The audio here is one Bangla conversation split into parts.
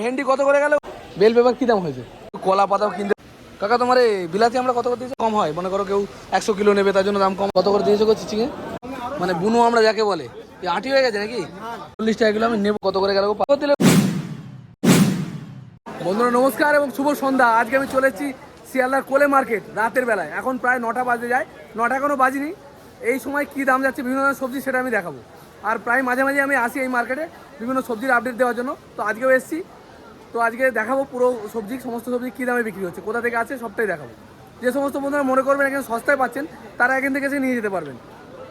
ভেন্ডি কত করে গেল? বেল পেপার কি দাম হয়েছে? কলা পাতাও কিনতে কাকা, তোমার এই বিলাতি আমরা কত করে দিয়েছি? কম হয়, মনে করো কেউ একশো কিলো নেবে, তার জন্য দাম কম। কত করে দিয়েছ চিচিংয়ে মানে বুনো আমরা যাকে বলে। আটি হয়ে গেছে নাকি? চল্লিশ টাকা কিলো আমি নেব। কত করে গেল? দিলে বন্ধুরা, নমস্কার এবং শুভ সন্ধ্যা। আজকে আমি চলে এসেছি শিয়ালদার কোলে মার্কেট, রাতের বেলায়। এখন প্রায় নটা বাজে যায়। নটা এখনও বাজিনি। এই সময় কি দাম যাচ্ছে, বিভিন্ন ধরনের সবজি সেটা আমি দেখাবো। আর প্রায় মাঝে মাঝে আমি আসি এই মার্কেটে, বিভিন্ন সবজির আপডেট দেওয়ার জন্য। তো আজকেও এসেছি। তো আজকে দেখাবো পুরো সবজি, সমস্ত সবজি কী দামে বিক্রি হচ্ছে, কোথা থেকে আছে সবটাই দেখাবো। যে সমস্ত বন্ধুরা মনে করবেন এখানে সস্তায় পাচ্ছেন, তারা এখান থেকে এসে নিয়ে যেতে পারবেন।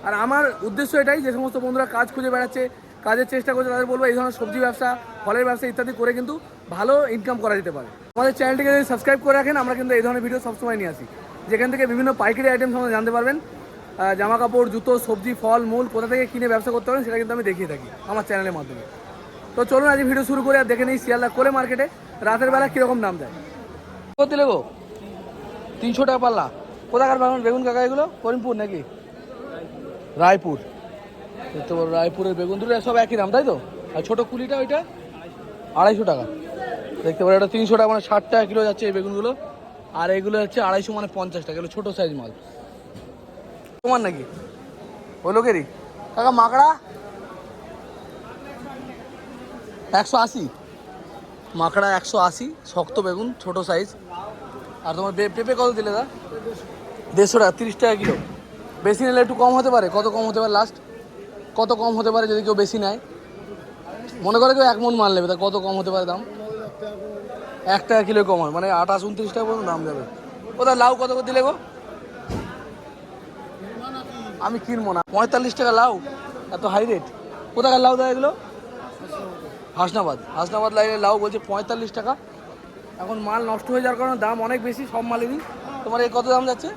আর আমার উদ্দেশ্য এটাই, যে সমস্ত বন্ধুরা কাজ খুঁজে বেড়াচ্ছে, কাজের চেষ্টা করছে, তাদের বলব এই ধরনের সবজি ব্যবসা, ফলের ব্যবসা ইত্যাদি করে কিন্তু ভালো ইনকাম করা যেতে পারে। আমাদের চ্যানেলটিকে যদি সাবস্ক্রাইব করে রাখেন, আমরা কিন্তু এই ধরনের ভিডিও সবসময় নিয়ে আসি। যেখান থেকে বিভিন্ন পাইকারি আইটেম সম্বন্ধে জানতে পারবেন জামা কাপড় জুতো, সবজি, ফল, মূল, কোথা থেকে কিনে ব্যবসা করতে পারেন, সেটা কিন্তু আমি দেখিয়ে থাকি আমার চ্যানেলের মাধ্যমে। তো চলুন আজ ভিডিও শুরু করে আর দেখে নিই শিয়ালদা কোলে মার্কেটে। রাতের বেলা কীরকম দাম দেয়? কত দিলে গো তিনশো টাকা পাল্লা। কোথাকার বেগুন? বেগুন কাকা এগুলো? করিমপুর নাকি? রায়পুর। পারো রায়পুরের বেগুন দুটো, সব একই দাম, তাই তো? আর ছোটো কুলিটা ওইটা আড়াইশো টাকা। দেখতে পারো, এটা তিনশো টাকা মানে ষাট টাকা কিলো যাচ্ছে এই বেগুনগুলো। আর এগুলো হচ্ছে আড়াইশো মানে পঞ্চাশ টাকা, এগুলো ছোটো সাইজ মাল। তোমার নাকি? ওই লোকেরই? কাকা, মাকড়া? একশো আশি। মাকড়া একশো আশি, শক্ত বেগুন, ছোটো সাইজ আর তোমার পেঁপে কত দিলে দা দেড়শো টাকা, তিরিশ টাকা কিলো। বেশি নিলে একটু কম হতে পারে, কত কম হতে পারে লাস্ট কত কম হতে পারে যদি কেউ বেশি নেয়? মনে করে কেউ এক মন মাল নেবে, তা কত কম হতে পারে দাম? এক টাকা কিলো কম হয় মানে আঠাশ, উনত্রিশ টাকা পর্যন্ত দাম যাবে। কোথায় লাউ কত করে দিলে গো? আমি কিনবো না। পঁয়তাল্লিশ টাকা লাউ, এত হাই রেট কোথাকার লাউ দেয় এগুলো? হাসনাবাদ। হাসনাবাদ লাইনে লাউ বলছে পঁয়তাল্লিশ টাকা। এখন মাল নষ্ট হয়ে যাওয়ার কারণে দাম অনেক বেশি সব মালেরই। তোমার এই কত দাম যাচ্ছে?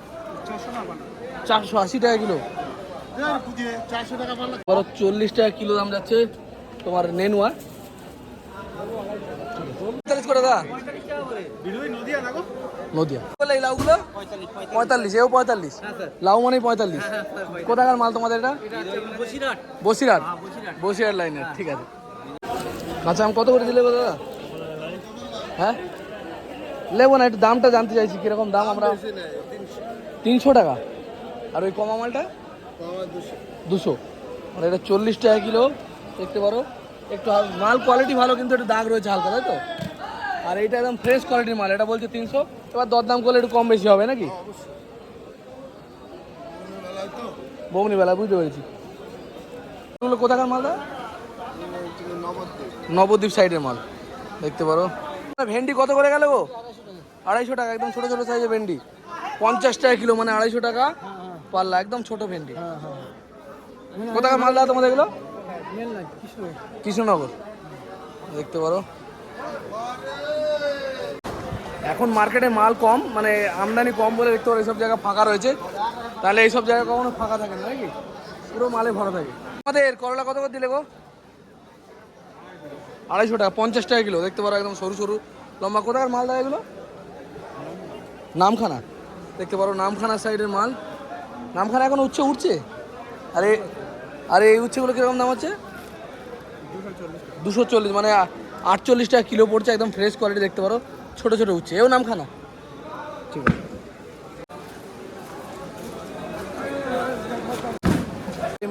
চারশো আশি টাকা কিলো। বড় চল্লিশ টাকা কিলো দাম যাচ্ছে তোমার নেনুয়া। পঁয়তাল্লিশ করে দা? নদিয়া। এই লাউগুলো? পঁয়তাল্লিশ এও পঁয়তাল্লিশ। লাউ মানে পঁয়তাল্লিশ। কোথাকার মাল তোমাদের এটা? বসিরহাট। বসিরহাট লাইনের ঠিক আছে। আচ্ছা আমি কত করে দিলে দাদা? হ্যাঁ? লেবো না একটু দামটা জানতে চাইছি কীরকম দাম আমরা? তিনশো। টাকা। আর ওই কমা মালটা? দুশো। মানে এটা চল্লিশ টাকা কিলো দেখতে পারো। একটু মাল কোয়ালিটি ভালো কিন্তু একটু দাগ রয়েছে হালকা তাই তো? আর এইটা একদম ফ্রেশ কোয়ালিটির মাল এটা বলছে তিনশো। এবার দরদাম করলে একটু কম বেশি হবে নাকি? বমনিবেলা বুঝতে পেরেছি। এগুলো কোথাকার মালটা নবদ্বীপ সাইডের মাল, দেখতে পারো। ভেন্ডি কত করে গেল গো? আড়াইশো টাকা, একদম ছোট ছোট সাইজের ভেন্ডি। পঞ্চাশ টাকা কিলো মানে আড়াইশো টাকা পাল্লা, একদম ছোট ভেন্ডি। কোথাকার মাল দাও তোমাদের এগুলো? কৃষ্ণনগর। দেখতে পারো। এখন মার্কেটে মাল কম মানে আমদানি কম বলে দেখতে পারো, এইসব জায়গা ফাঁকা রয়েছে। তাহলে এইসব জায়গা কখনো ফাঁকা থাকে না, নাকি? পুরো মালে ভরা থাকে। আমাদের করলা কত করে দিলে গো? আড়াইশো টাকা, পঞ্চাশ টাকা কিলো। দেখতে পারো একদম সরু সরু। লম্বা কোথায় মাল দেয় এগুলো? নামখানা। দেখতে পারো নামখানা সাইডের মাল। নামখানা এখন উচ্ছে উঠছে? আরে আরে এই উচ্ছেগুলো কীরকম দাম হচ্ছে? দুশো চল্লিশ। মানে আটচল্লিশ টাকা কিলো পড়ছে, একদম ফ্রেশ কোয়ালিটি দেখতে পারো। ছোটো ছোটো উচ্ছে। এও নামখানা। ঠিক আছে।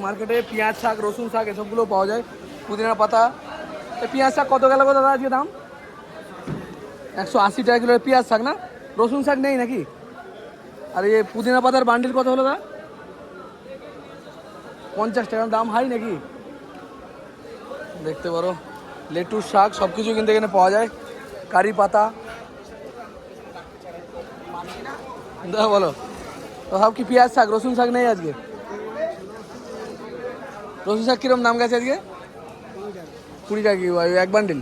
মার্কেটে পেঁয়াজ শাক, রসুন শাক, এসবগুলো পাওয়া যায়। পুদিনা পাতা পেঁয়াজ শাক কত গেল দাদা আজকে দাম? একশো আশি টাকা কিলো পেঁয়াজ শাক না? রসুন শাক নেই নাকি? আর এই পুদিনা পাতার বান্ডিল কত হলো দা পঞ্চাশ টাকা, দাম হাই নাকি? দেখতে পারো লেটুস শাক সব কিছু কিন্তু এখানে পাওয়া যায়। কারি পাতা। দাদা বলো, তো সব কি পেঁয়াজ শাক, রসুন শাক নেই আজকে? রসুন শাক কিরম দাম গেছে আজকে? কুড়ি টাকা এক বান্ডিল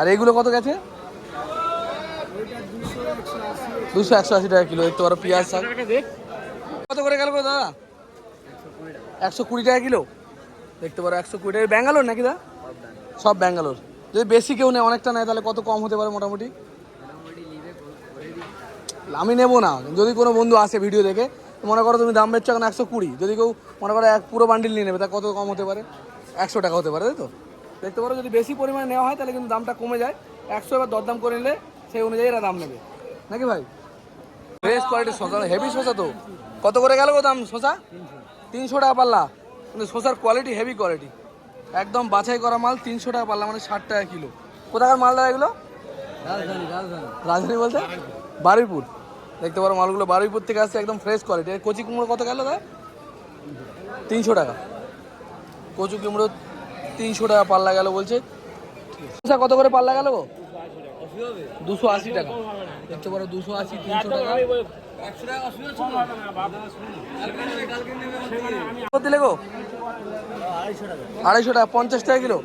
আর এগুলো কত গেছে? দুশো একশো আশি টাকা কিলো দেখতে পারো পেঁয়াজ শাক। কত করে গেল দাদা? একশো কুড়ি টাকা কিলো? দেখতে পারো, একশো কুড়ি টাকা। ব্যাঙ্গালোর নাকি দা সব ব্যাঙ্গালোর। যদি বেশি কেউ নেয়, অনেকটা নেয়, তাহলে কত কম হতে পারে মোটামুটি? আমি নেব না। যদি কোনো বন্ধু আসে ভিডিও দেখে, মনে করো তুমি দাম বেচছো এখন একশো কুড়ি। যদি কেউ, মনে করো এক পুরো বান্ডিল নিয়ে নেবে, তা কত কম হতে পারে? একশো টাকা হতে পারে, তাই তো? দেখতে পারো যদি বেশি পরিমাণে নেওয়া হয় তাহলে কিন্তু দামটা কমে যায়। একশো এবার দরদাম করে নিলে সেই অনুযায়ী এরা দাম নেবে। নাকি ভাই? ফ্রেশ কোয়ালিটির শসা হেভি শসা তো। কত করে গেল গো দাম শসা তিনশো টাকা পাল্লা। কিন্তু শসার কোয়ালিটি হেভি কোয়ালিটি একদম বাছাই করা মাল তিনশো টাকা পাল্লা মানে ষাট টাকা কিলো। কোথাকার মাল দাদা এগুলো? রাজধানী বলতে? বারুইপুর। দেখতে পারো মালগুলো বারুইপুর থেকে আসছে একদম ফ্রেশ কোয়ালিটি কচি কুমড়ো কত গেল দাদা? তিনশো টাকা। কচু কুমড়ো তিনশো টাকা পাল্লা গেল বলছে। কত করে পাল্লা গেল দুশো আশি টাকা। দেখতে পারো, দুশো আশি, তিনশো টাকা। দিলে গো? আড়াইশো টাকা, পঞ্চাশ টাকা কিলো।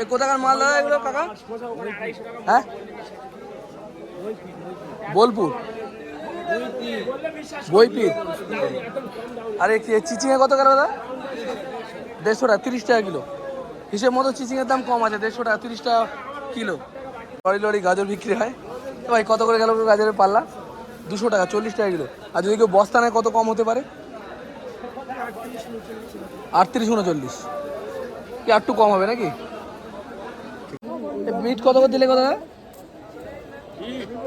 এ কোথাকার মাল দাদা এগুলো, কাকা? হ্যাঁ? বোলপুর। বইপির। আরে চিচিঙে কত করে দাদা? দেড়শো টাকা, তিরিশ টাকা কিলো। হিসেব মতো চিচিংয়ের দাম কম আছে, দেড়শো টাকা, তিরিশ টাকা কিলো। লরি লরি গাজর বিক্রি হয়। ভাই, কত করে গেল গাজরের পাল্লা? দুশো টাকা, চল্লিশ টাকা কিলো। আর যদি কেউ বস্তা নেয় কত কম হতে পারে? আটত্রিশ উনচল্লিশ। কি একটু কম হবে নাকি? মিট কত করে দিলে কত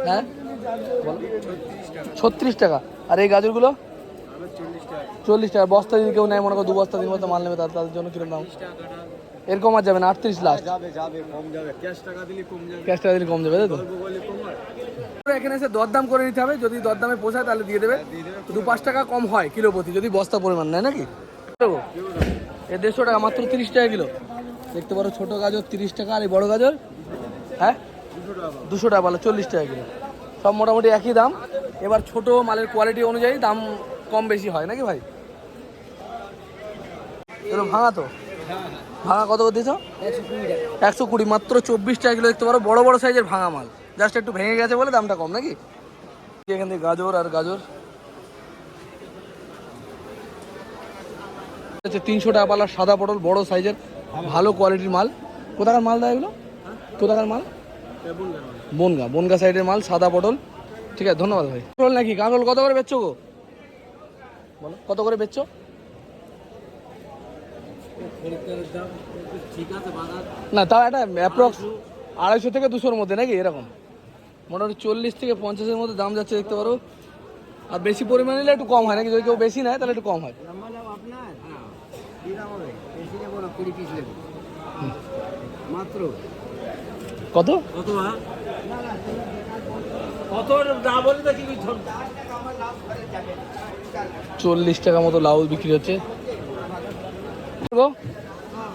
হ্যাঁ? ছত্রিশ টাকা। আর এই গাজরগুলো? চল্লিশ টাকা। বস্তা যদি কেউ নেয়, মনে করো দু বস্তা, তিন বস্তা মাল নেবে তাদের জন্য কীরকম দাম? এরকম আর যাবে না আটত্রিশ লাস্ট যাবে যাবে কম যাবে। ক্যাশ টাকা দিলে কম যাবে। ক্যাশ টাকা দিলে কম যাবে তাই তো? কম হয়। এখানে এসে দরদাম করে নিতে হবে যদি দরদামে পোষায় তাহলে দিয়ে দেবে। দু পাঁচ টাকা কম হয় কিলো প্রতি যদি বস্তা পরিমাণ নেয় নাকি? এ দেড়শো টাকা মাত্র তিরিশ টাকা কিলো। দেখতে পারো ছোট গাজর তিরিশ টাকা আর এই বড় গাজর হ্যাঁ? দুশো টাকা বলো চল্লিশ টাকা কিলো। সব মোটামুটি একই দাম। এবার ছোট মালের কোয়ালিটি অনুযায়ী দাম কম বেশি হয় নাকি ভাই? ভাঙা তো? ভাঙা কত করে দিয়েছ? একশো কুড়ি, মাত্র চব্বিশ টাকা কিলো দেখতে পারো। বড় বড় সাইজের ভাঙা মাল। জাস্ট একটু ভেঙে গেছে বলে দামটা কম, নাকি? এখান থেকে গাজর আর গাজর। তিনশো টাকা পালার সাদা পটল, বড় সাইজের ভালো কোয়ালিটির মাল। কোথাকার মাল দেয় এগুলো? কোথাকার মাল? বনগা। বনগা সাইডের মাল, সাদা পটল। ঠিক আছে, ধন্যবাদ ভাই। পটল নাকি? কাঁকরোল কত করে বেচছো গো? বলো, কত করে বেচছো? না তাও একটা অ্যাপ্রক্স আড়াইশো থেকে দুশোর মধ্যে নাকি এরকম? মোটামুটি চল্লিশ থেকে পঞ্চাশের মধ্যে দাম যাচ্ছে দেখতে পারো। আর বেশি পরিমাণে নিলে একটু কম হয় নাকি? যদি কেউ বেশি নেয় তাহলে একটু কম হয়। হ্যাঁ মাত্র। কত? কত কত দাম বলি চল্লিশ টাকা মতো লাউ বিক্রি হচ্ছে।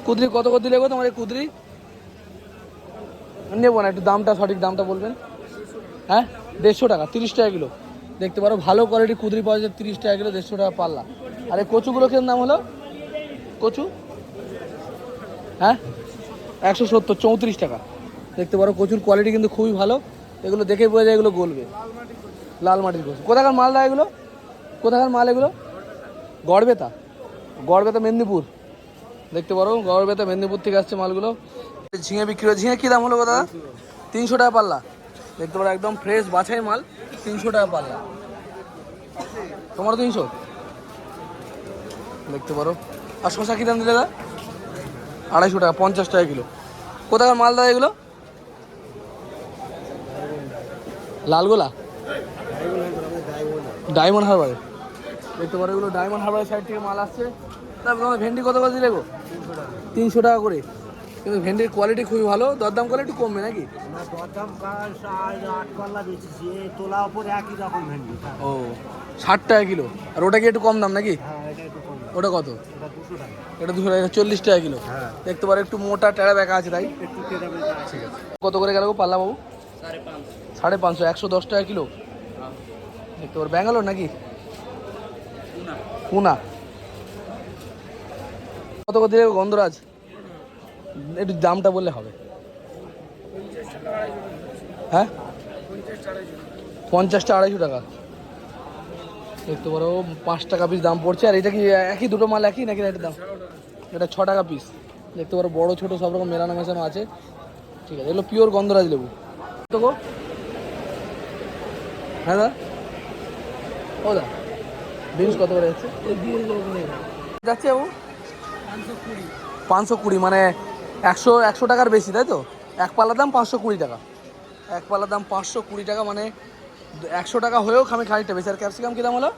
কুদরি কত করে দিলে তোমার এই কুদরি? নেব না, একটু দামটা, সঠিক দামটা বলবেন। হ্যাঁ? দেড়শো টাকা, তিরিশ টাকা কিলো। দেখতে পারো, ভালো কোয়ালিটি কুদরি পাওয়া যায়, তিরিশ টাকা কিলো, দেড়শো টাকা পাল্লা। আর এই কচুগুলো কিরম দাম হলো? কচু? হ্যাঁ? একশো সত্তর, চৌত্রিশ টাকা। দেখতে পারো, কচুর কোয়ালিটি কিন্তু খুবই ভালো। এগুলো দেখে বোঝা যায়, এগুলো গলবে। লাল মাটির কচু। কোথাকার মাল দেয় এগুলো? কোথাকার মাল এগুলো? গড়বেতা। গড়বেতা মেদিনীপুর। দেখতে পারো গড়বেতা মেদিনীপুর থেকে আসছে মালগুলো। ঝিঙে বিক্রি হয় ঝিঙে কী দাম হলো দাদা? তিনশো টাকা পাল্লা। দেখতে পারো, একদম ফ্রেশ বাছাই মাল, তিনশো টাকা পাল্লা। তোমারও তিনশো? দেখতে পারো। আর শশা কী দাম দিলে দাদা? আড়াইশো টাকা, পঞ্চাশ টাকা কিলো। কোথাকার মাল দাদা এগুলো? লালগোলা? ডায়মন্ড হারবারে। দেখতে পারো, এগুলো ডায়মন্ড হারবারের সাইড থেকে মাল আসছে। তারপর তোমার ভেন্ডি কত করে দিলে গো? তিনশো টাকা করে। কিন্তু ভেন্ডির কোয়ালিটি খুবই ভালো। দরদাম করলে একটু কমবে নাকি? হ্যাঁ ও ষাট টাকা কিলো। আর ওটা কি একটু কম দাম নাকি? হ্যাঁ এটা একটু কম ওটা কত? এটা দুশো টাকা। চল্লিশ টাকা কিলো। হ্যাঁ। দেখতে পারো একটু মোটা টেড়া বেঁকা আছে তাই। একটু আছে। কত করে গেল গো পাল্লা বাবু? সাড়ে পাঁচশো। একশো দশ টাকা কিলো। দেখতে পারো ব্যাঙ্গালোর নাকি? পুনা। কত দিলে গো গন্ধরাজ? একটু দামটা বললে হবে। হ্যাঁ? পঞ্চাশটা আড়াইশো টাকা। দেখতে পারো পাঁচ টাকা পিস দাম পড়ছে। আর এটা কি একই দুটো মাল একই নাকি এটার দাম? এটা ছ টাকা পিস দেখতে পারো, বড় ছোট সব রকম মেলানো মেশানো আছে। ঠিক আছে, এগুলো পিওর গন্ধরাজ লেবু। তো গো? হ্যাঁ দা? ও দা বিনস কত করে যাচ্ছে? যাচ্ছে বাবু। পাঁচশো কুড়ি। মানে একশো একশো টাকার বেশি, তাই তো? এক পাল্লার দাম পাঁচশো কুড়ি টাকা। এক পাল্লার দাম পাঁচশো কুড়ি টাকা মানে একশো টাকা হয়েও আমি খানিকটা বেশি। আর ক্যাপসিকাম কী দাম হলো?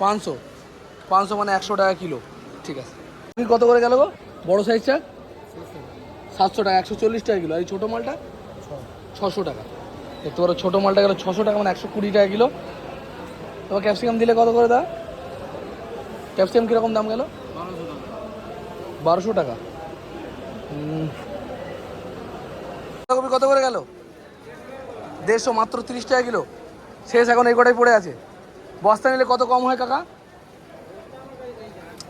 পাঁচশো। পাঁচশো মানে একশো টাকা কিলো। ঠিক আছে। কত করে গেল গো? বড়ো সাইজটা সাতশো টাকা, একশো চল্লিশ টাকা কিলো। আর এই ছোটো মালটা? ছশো টাকা। দেখতে পারো, ছোটো মালটা গেলো ছশো টাকা মানে একশো কুড়ি টাকা কিলো। তোমার ক্যাপসিকাম দিলে কত করে দা ক্যাপসিকাম কীরকম দাম গেল? বারোশো টাকা। বাঁধাকপি কত করে গেল? দেড়শো মাত্র তিরিশ টাকা কিলো। শেষ এখন এই কটাই পড়ে আছে। বস্তা নিলে কত কম হয় কাকা?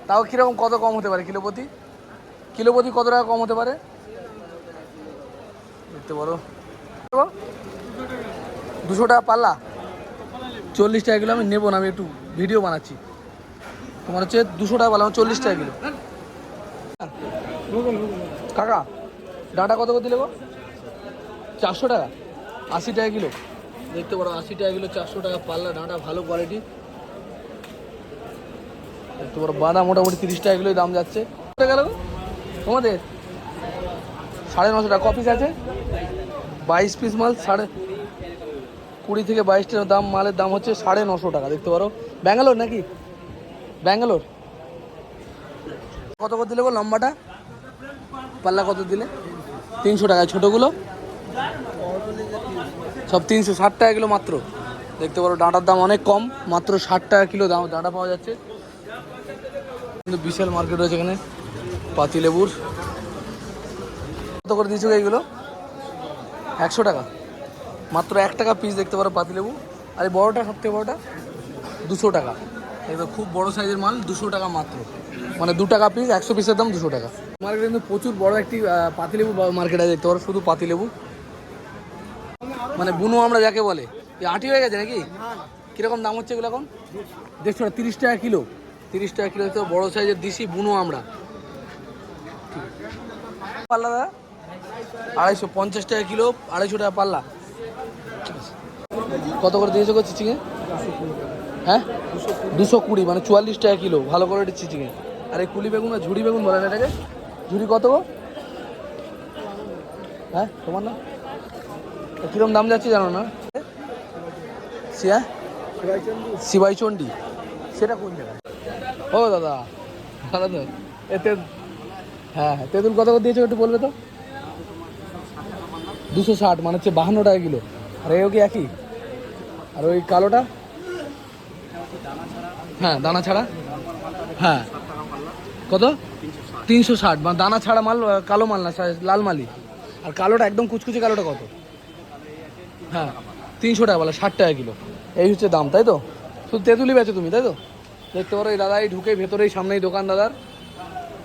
তাও কীরকম কত কম হতে পারে কিলো প্রতি? কিলো প্রতি কত টাকা কম হতে পারে? দেখতে পারো। দুশো টাকা পাল্লা। চল্লিশ টাকা কিলো আমি নেব না, আমি একটু ভিডিও বানাচ্ছি। তোমার হচ্ছে দুশো টাকা পাল্লা চল্লিশ টাকা কিলো। কাকা, ডাঁটা কত করে দিলে গো? চারশো টাকা। আশি টাকা কিলো। দেখতে পারো, আশি টাকা কিলো, চারশো টাকা পাল্লা ডাঁটা, ভালো কোয়ালিটি দেখতে পারো, বাদাম মোটামুটি তিরিশ টাকা কিলোই দাম যাচ্ছে। গেল? তোমাদের? সাড়ে নশো টাকা। কপিস আছে? বাইশ পিস মাল, সাড়ে কুড়ি থেকে বাইশ টাকা দাম, মালের দাম হচ্ছে সাড়ে নশো টাকা। দেখতে পারো। ব্যাঙ্গালোর নাকি? ব্যাঙ্গালোর। কত করে দিলে গো লম্বাটা? পাল্লা কত দিলে? তিনশো টাকা, ছোটোগুলো? সব তিনশো, ষাট টাকা কিলো মাত্র। দেখতে পারো, ডাঁটার দাম অনেক কম, মাত্র ষাট টাকা কিলো দাম, ডাঁটা পাওয়া যাচ্ছে। কিন্তু বিশাল মার্কেট রয়েছে এখানে, পাতিলেবুর। কত করে দিয়েছ এইগুলো একশো টাকা। মাত্র এক টাকা পিস দেখতে পারো পাতিলেবু। আর এই বড়োটা সবথেকে বড়োটা? দুশো টাকা। এটা খুব বড় সাইজের মাল, দুশো টাকা মাত্র। মানে দু টাকা পিস একশো পিসের দাম দুশো টাকা। মার্কেটে কিন্তু প্রচুর বড় একটি পাতিলেবু মার্কেট আছে পারো, শুধু পাতিলেবু। মানে বুনো আমরা যাকে বলে। আটি হয়ে গেছে নাকি? কীরকম দাম হচ্ছে এগুলো এখন? দেড়শো টাকা, তিরিশ টাকা কিলো। তিরিশ টাকা কিলো তো বড় সাইজের দিশি বুনো আমরা। পাল্লা দাদা? আড়াইশো পঞ্চাশ টাকা কিলো, আড়াইশো টাকা পাল্লা। কত করে দিয়েছ গো চিচিংয়ে হ্যাঁ? দুশো কুড়ি মানে চুয়াল্লিশ টাকা কিলো, ভালো করে চিচিংয়ে আর এই কুলি বেগুন আর ঝুড়ি বেগুন বলেন এটাকে? ঝুড়ি কত গো? হ্যাঁ তোমার না তা কিরম দাম যাচ্ছে জানো না? সিয়া? শিবাই চণ্ডী সেটা কোন জায়গায়? ও দাদা, ভালো তো। এতে হ্যাঁ হ্যাঁ তেঁতুল কত করে দিয়েছ একটু বলবে তো? দুশো ষাট মানে হচ্ছে বাহান্ন টাকা কিলো। আর এও কি একই? আর ওই কালোটা? হ্যাঁ দানা ছাড়া। হ্যাঁ। কত? তিনশো ষাট মানে দানা ছাড়া মাল কালো মাল না লাল মালই। আর কালোটা একদম কুচকুচে কালোটা কত? হ্যাঁ তিনশো টাকা বলে, ষাট টাকা কিলো। এই হচ্ছে দাম, তাই তো? শুধু তেঁতুলি বেচো তুমি, তাই তো? দেখতে পারো, এই দাদা এই ঢুকে ভেতরেই, সামনেই দোকান দাদার।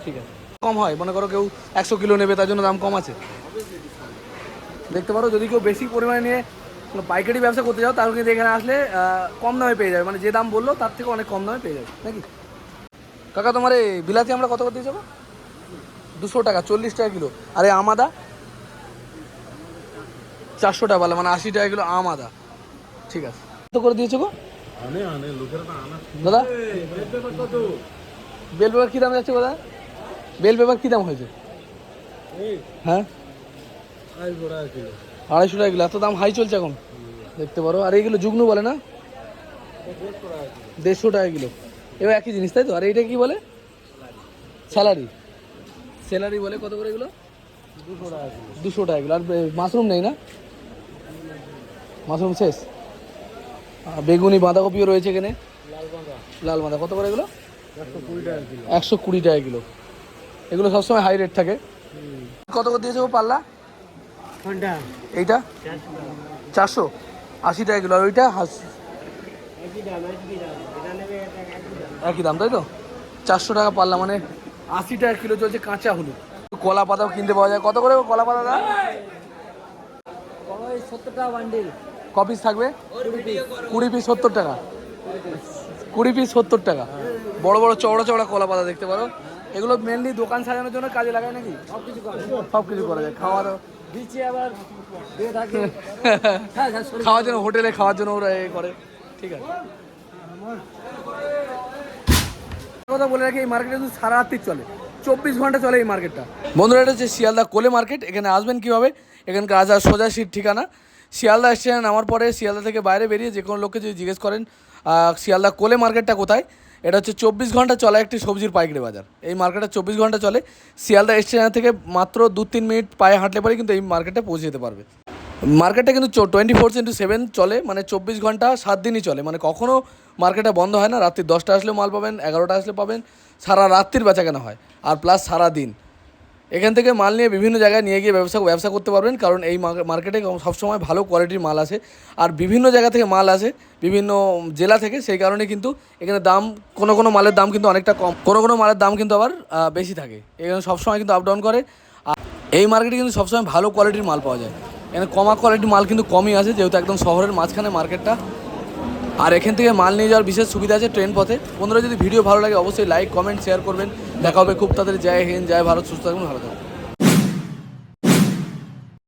ঠিক আছে। কম হয়, মনে করো কেউ একশো কিলো নেবে, তার জন্য দাম কম আছে। দেখতে পারো, যদি কেউ বেশি পরিমাণে নিয়ে পাইকারি ব্যবসা করতে যাও, তাহলে কিন্তু এখানে আসলে কম দামে পেয়ে যাবে। মানে যে দাম বলল, তার থেকে অনেক কম দামে পেয়ে যাবে, নাকি? কাকা, তোমার এই বিলাতি আমরা কত করে দিয়ে যাব? দুশো টাকা চল্লিশ টাকা কিলো। আরে আমাদা? চারশো টাকা বলে মানে আশি টাকা কিলো আম আদা ঠিক আছে। কত করে দিয়েছ গো? দাদা? বেল পেপার কী দাম যাচ্ছে দাদা? বেল পেপার কী দাম হয়েছে? হ্যাঁ? আড়াইশো টাকা কিলো। এত দাম হাই চলছে এখন। দেখতে পারো। আর এইগুলো যুগ্নু বলে না? দেড়শো টাকা কিলো। এবার একই জিনিস তাই তো? আর এইটা কি বলে? স্যালারি। স্যালারি বলে কত করে এগুলো? দুশো টাকা টাকা আর মাশরুম নেই না? মাশরুম শেষ? বেগুনি বাঁধাকপিও রয়েছে এখানে। লাল বাঁধা কত করে এগুলো? একশো কুড়ি টাকা কিলো। এগুলো সবসময় হাই রেট থাকে। কত করে দিয়েছে ও পাল্লা? এইটা? চারশো। আশি টাকা কিলো। আর ওইটা? একই দাম তাই তো? চারশো টাকা পাল্লা মানে আশি টাকা কিলো চলছে কাঁচা হলুদ। কলা পাতাও কিনতে পাওয়া যায়। কত করে কলা পাতা দা বান্ডিল কপিস থাকবে? কুড়ি পিস সত্তর টাকা। কুড়ি পিস সত্তর টাকা। বড় বড় চওড়া চওড়া কলা পাতা দেখতে পারো। এগুলো মেনলি দোকান সাজানোর জন্য কাজে লাগায় নাকি? সব কিছু করা যায়। খাওয়ার হ্যাঁ হ্যাঁ খাওয়ার জন্য হোটেলে খাওয়ার জন্য ওরা এ করে। ঠিক আছে। কথা বলে রাখি, এই মার্কেটে শুধু সারা রাত্রি চলে। চব্বিশ ঘণ্টা চলে এই মার্কেটটা বন্ধুরা, এটা হচ্ছে শিয়ালদা কোলে মার্কেট এখানে আসবেন কীভাবে? এখানকার আসার সোজা সিট ঠিকানা। শিয়ালদা স্টেশন নামার পরে শিয়ালদা থেকে বাইরে বেরিয়ে যে কোনো লোককে যদি জিজ্ঞেস করেন শিয়ালদা কোলে মার্কেটটা কোথায়? এটা হচ্ছে চব্বিশ ঘণ্টা চলা একটি সবজির পাইকারি বাজার। এই মার্কেটটা চব্বিশ ঘণ্টা চলে। শিয়ালদা স্টেশন থেকে মাত্র দু তিন মিনিট পায়ে হাঁটলে পরে কিন্তু এই মার্কেটে পৌঁছে যেতে পারবে। মার্কেটটা কিন্তু টোয়েন্টি ফোর ইন্টু সেভেন চলে মানে চব্বিশ ঘণ্টা সাত দিনই চলে। মানে কখনও মার্কেটটা বন্ধ হয় না, রাত্রি দশটা আসলেও মাল পাবেন, এগারোটা আসলে পাবেন, সারা রাত্রির বেচা কেনা হয়, আর প্লাস সারা দিন। এখান থেকে মাল নিয়ে বিভিন্ন জায়গায় নিয়ে গিয়ে ব্যবসা ব্যবসা করতে পারবেন, কারণ এই মার্কে- মার্কেটে সবসময় ভালো কোয়ালিটির মাল আসে, আর বিভিন্ন জায়গা থেকে মাল আসে, বিভিন্ন জেলা থেকে, সেই কারণে কিন্তু এখানে দাম কোনো কোনো মালের দাম কিন্তু অনেকটা কম। কোনো কোনো মালের দাম কিন্তু আবার বেশি থাকে। এখানে সবসময় কিন্তু আপ ডাউন করে, আর এই মার্কেটে কিন্তু সবসময় ভালো কোয়ালিটির মাল পাওয়া যায়। এখানে কমা কোয়ালিটি মাল কিন্তু কমই আছে, যেহেতু একদম শহরের মাঝখানে মার্কেটটা আর এখান থেকে মাল নিয়ে যাওয়ার বিশেষ সুবিধা আছে ট্রেন পথে। বন্ধুরা, যদি ভিডিও ভালো লাগে, অবশ্যই লাইক কমেন্ট শেয়ার করবেন। দেখা হবে খুব তাদের জয় হিন্দ, জয় ভারত, সুস্থ থাকুন, ভালো থাকুন।